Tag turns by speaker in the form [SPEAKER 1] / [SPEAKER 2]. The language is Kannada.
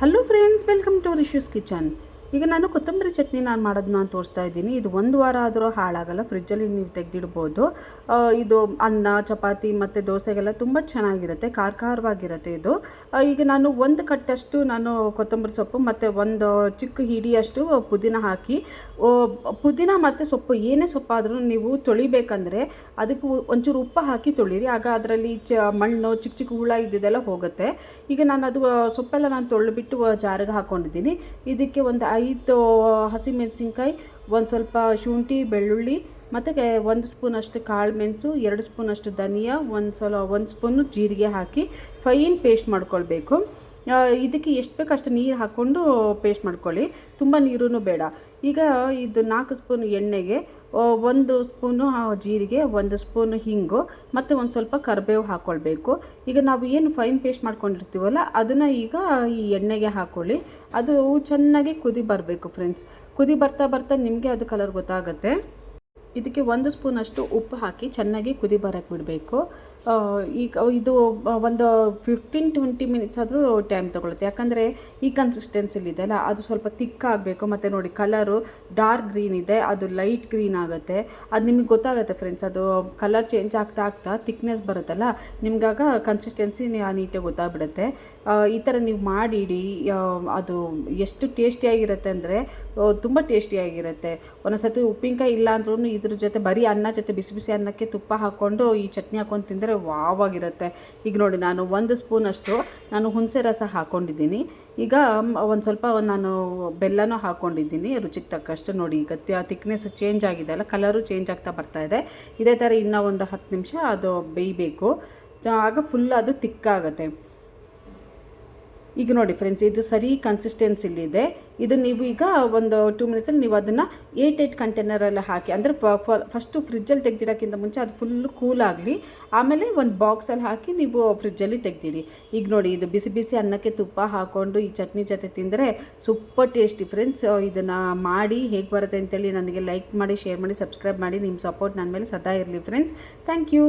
[SPEAKER 1] Hello friends welcome to Rishu's kitchen ಈಗ ನಾನು ಕೊತ್ತಂಬರಿ ಚಟ್ನಿ ನಾನು ಮಾಡೋದು ನಾನು ತೋರಿಸ್ತಾ ಇದ್ದೀನಿ. ಇದು ಒಂದು ವಾರ ಆದರೂ ಹಾಳಾಗಲ್ಲ ಫ್ರಿಜ್ಜಲ್ಲಿ ನೀವು ತೆಗೆದಿಡ್ಬೋದು. ಇದು ಅನ್ನ, ಚಪಾತಿ ಮತ್ತು ದೋಸೆಗೆಲ್ಲ ತುಂಬ ಚೆನ್ನಾಗಿರುತ್ತೆ ಖಾರ ಖಾರವಾಗಿರುತ್ತೆ ಇದು ಈಗ ನಾನು ಒಂದು ಕಟ್ಟಷ್ಟು ನಾನು ಕೊತ್ತಂಬರಿ ಸೊಪ್ಪು ಮತ್ತು ಒಂದು ಚಿಕ್ಕ ಹಿಡಿಯಷ್ಟು ಪುದೀನ ಹಾಕಿ ಪುದೀನ ಮತ್ತು ಸೊಪ್ಪು ಏನೇ ಸೊಪ್ಪಾದರೂ ನೀವು ತೊಳಿಬೇಕಂದ್ರೆ ಅದಕ್ಕೆ ಒಂಚೂರು ಉಪ್ಪು ಹಾಕಿ ತೊಳಿರಿ. ಆಗ ಅದರಲ್ಲಿ ಚ, ಮಣ್ಣು, ಚಿಕ್ಕ ಚಿಕ್ಕ ಹುಳ ಇದ್ದಿದ್ದೆಲ್ಲ ಹೋಗುತ್ತೆ. ಈಗ ನಾನು ಅದು ಸೊಪ್ಪೆಲ್ಲ ನಾನು ತೊಳೆಬಿಟ್ಟು ಜಾರಿಗೆ ಹಾಕ್ಕೊಂಡಿದ್ದೀನಿ ಇದಕ್ಕೆ ಒಂದು ಐದು ಹಸಿಮೆಣಸಿನ್ಕಾಯಿ ಒಂದು ಸ್ವಲ್ಪ ಶುಂಠಿ, ಬೆಳ್ಳುಳ್ಳಿ, ಮತ್ತು ಒಂದು ಸ್ಪೂನಷ್ಟು ಕಾಳು ಮೆಣಸು, ಎರಡು ಸ್ಪೂನಷ್ಟು ಧನಿಯಾ, ಒಂದು ಸ್ವಲ್ಪ ಒಂದು ಸ್ಪೂನು ಜೀರಿಗೆ ಹಾಕಿ, ಫೈನ್ ಪೇಸ್ಟ್ ಮಾಡ್ಕೊಳ್ಬೇಕು. ಇದಕ್ಕೆ ಎಷ್ಟು ಬೇಕು ಅಷ್ಟು ನೀರು ಹಾಕ್ಕೊಂಡು ಪೇಸ್ಟ್ ಮಾಡ್ಕೊಳ್ಳಿ. ತುಂಬ ನೀರೂ ಬೇಡ. ಈಗ ಇದು ನಾಲ್ಕು ಸ್ಪೂನ್ ಎಣ್ಣೆಗೆ ಒಂದು ಸ್ಪೂನು ಜೀರಿಗೆ, ಒಂದು ಸ್ಪೂನು ಹಿಂಗು ಮತ್ತು ಒಂದು ಸ್ವಲ್ಪ ಕರಿಬೇವು ಹಾಕ್ಕೊಳ್ಬೇಕು ಈಗ ನಾವು ಏನು ಫೈನ್ ಪೇಸ್ಟ್ ಮಾಡ್ಕೊಂಡಿರ್ತೀವಲ್ಲ, ಅದನ್ನು ಈಗ ಈ ಎಣ್ಣೆಗೆ ಹಾಕ್ಕೊಳ್ಳಿ ಅದು ಚೆನ್ನಾಗಿ ಕುದಿ ಬರಬೇಕು ಫ್ರೆಂಡ್ಸ್. ಕುದಿ ಬರ್ತಾ ಬರ್ತಾ ನಿಮಗೆ ಅದು ಕಲರ್ ಗೊತ್ತಾಗುತ್ತೆ. ಇದಕ್ಕೆ ಒಂದು ಸ್ಪೂನಷ್ಟು ಉಪ್ಪು ಹಾಕಿ ಚೆನ್ನಾಗಿ ಕುದಿ ಬರೋಕ್ಕೆ ಬಿಡಬೇಕು. ಈಗ ಇದು ಒಂದು ಫಿಫ್ಟೀನ್ ಟ್ವೆಂಟಿ ಮಿನಿಟ್ಸ್ ಆದರೂ ಟೈಮ್ ತೊಗೊಳುತ್ತೆ. ಯಾಕಂದರೆ ಈ ಕನ್ಸಿಸ್ಟೆನ್ಸಿಲಿದೆ ಅಲ್ಲ, ಅದು ಸ್ವಲ್ಪ ತಿಕ್ಕಾಗಬೇಕು ಮತ್ತು ನೋಡಿ ಕಲರು ಡಾರ್ಕ್ ಗ್ರೀನ್ ಇದೆ, ಅದು ಲೈಟ್ ಗ್ರೀನ್ ಆಗುತ್ತೆ. ಅದು ನಿಮಗೆ ಗೊತ್ತಾಗುತ್ತೆ ಫ್ರೆಂಡ್ಸ್ ಅದು ಕಲರ್ ಚೇಂಜ್ ಆಗ್ತಾ ಆಗ್ತಾ ತಿಕ್ನೆಸ್ ಬರುತ್ತಲ್ಲ, ನಿಮ್ಗಾಗ ಕನ್ಸಿಸ್ಟೆನ್ಸಿ ನೀಟಾಗಿ ಗೊತ್ತಾಗ್ಬಿಡುತ್ತೆ. ಈ ಥರ ನೀವು ಮಾಡಿಡಿ ಅದು ಎಷ್ಟು ಟೇಸ್ಟಿಯಾಗಿರುತ್ತೆ ಅಂದರೆ ತುಂಬ ಟೇಸ್ಟಿಯಾಗಿರುತ್ತೆ ಒಂದೊಂದ್ಸತಿ ಉಪ್ಪಿನಕಾಯಿ ಇಲ್ಲ ಅಂದ್ರೂ ಇದ್ರ ಜೊತೆ ಬರೀ ಅನ್ನ ಜೊತೆ ಬಿಸಿ ಬಿಸಿ ಅನ್ನಕ್ಕೆ ತುಪ್ಪ ಹಾಕ್ಕೊಂಡು ಈ ಚಟ್ನಿ ಹಾಕ್ಕೊಂಡು ತಿಂದರೆ ವಾವಾಗಿರುತ್ತೆ. ಈಗ ನೋಡಿ, ನಾನು ಒಂದು ಸ್ಪೂನಷ್ಟು ನಾನು ಹುಣಸೆ ರಸ ಹಾಕ್ಕೊಂಡಿದ್ದೀನಿ ಈಗ ಒಂದು ಸ್ವಲ್ಪ ನಾನು ಬೆಲ್ಲನೂ ಹಾಕ್ಕೊಂಡಿದ್ದೀನಿ ರುಚಿಗೆ ತಕ್ಕಷ್ಟು ನೋಡಿ. ಈಗ ತಿಕ್ನೆಸ್ ಚೇಂಜ್ ಆಗಿದೆ ಅಲ್ಲ ಕಲರು ಚೇಂಜ್ ಆಗ್ತಾ ಬರ್ತಾ ಇದೆ. ಇದೇ ಥರ ಇನ್ನೂ ಒಂದು ಹತ್ತು ನಿಮಿಷ ಅದು ಬೇಯಬೇಕು. ಆಗ ಫುಲ್ ಅದು ತಿಕ್ಕಾಗುತ್ತೆ ಈಗ ನೋಡಿ ಫ್ರೆಂಡ್ಸ್ ಇದು ಸರಿ ಕನ್ಸಿಸ್ಟೆನ್ಸಿಲಿದೆ ಇದು. ನೀವು ಈಗ ಒಂದು ಟೂ ಮಿನಿಟ್ಸಲ್ಲಿ ನೀವು ಅದನ್ನು ಏಟ್ ಏಟ್ ಕಂಟೈನರಲ್ಲಿ ಹಾಕಿ, ಅಂದರೆ ಫಸ್ಟು ಫ್ರಿಜ್ಜಲ್ಲಿ ತೆಗ್ದಿಡೋಕ್ಕಿಂತ ಮುಂಚೆ ಅದು ಫುಲ್ ಕೂಲ್ ಆಗಲಿ, ಆಮೇಲೆ ಒಂದು ಬಾಕ್ಸಲ್ಲಿ ಹಾಕಿ ನೀವು ಫ್ರಿಜ್ಜಲ್ಲಿ ತೆಗ್ದಿಡಿ. ಈಗ ನೋಡಿ ಇದು ಬಿಸಿ ಬಿಸಿ ಅನ್ನಕ್ಕೆ ತುಪ್ಪ ಹಾಕ್ಕೊಂಡು ಈ ಚಟ್ನಿ ಜೊತೆ ತಿಂದರೆ ಸೂಪರ್ ಟೇಸ್ಟಿ ಫ್ರೆಂಡ್ಸ್ ಇದನ್ನು ಮಾಡಿ ಹೇಗೆ ಬರುತ್ತೆ ಅಂತೇಳಿ ನನಗೆ ಲೈಕ್ ಮಾಡಿ ಶೇರ್ ಮಾಡಿ ಸಬ್ಸ್ಕ್ರೈಬ್ ಮಾಡಿ ನಿಮ್ಮ ಸಪೋರ್ಟ್ ನನ್ನ ಮೇಲೆ ಸದಾ ಇರಲಿ ಫ್ರೆಂಡ್ಸ್ ಥ್ಯಾಂಕ್ ಯು